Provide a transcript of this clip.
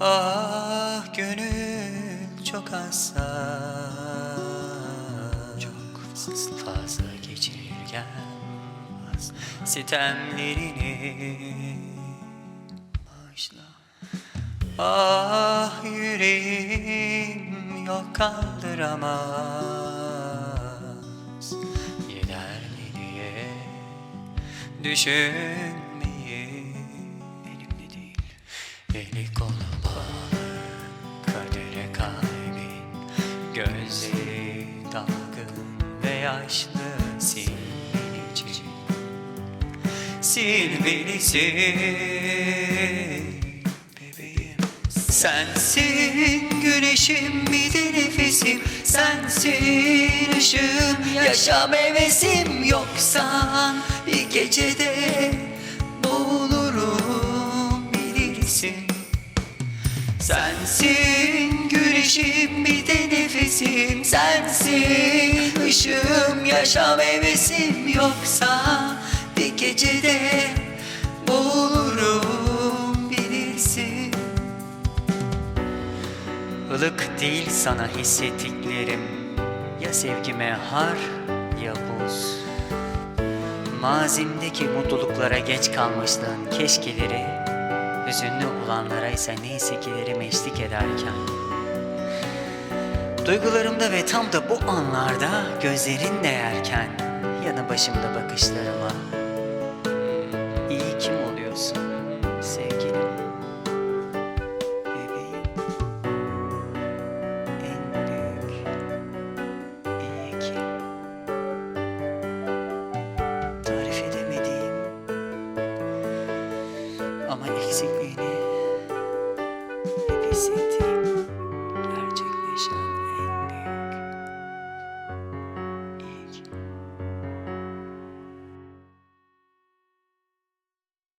Ah gönül çok hassas. Çok fazla geçirgen Sitemlerini. Bağışla Ah yüreğim yok kaldıramaz. Gider mi diye düşünmeyi? Elimde değil. Eli kolu Gözleri dalgın ve yaşlı Sil beni Bebeğim. Sensin güneşim bir de nefesim. Sensin ışığım yaşam hevesim. Yoksan bir gecede boğulurum bilirsin. Sensin güneşim bir Işığım yaşam hevesim Yoksa bir gecede boğulurum bilirsin Ilık değil sana hissettiklerim Ya sevgime har ya buz. Mazimdeki mutluluklara geç kalmışlığın keşkeleri Hüzünlü olanlara ise neyse kilerim eşlik ederken Duygularımda ve tam da bu anlarda gözlerin değerken Yanı başımda bakışlarıma. İyi kim oluyorsun sevgilim? Bebeğim En büyük iyi ki Tarif edemediğim ama eksikliğini hep hissettiğim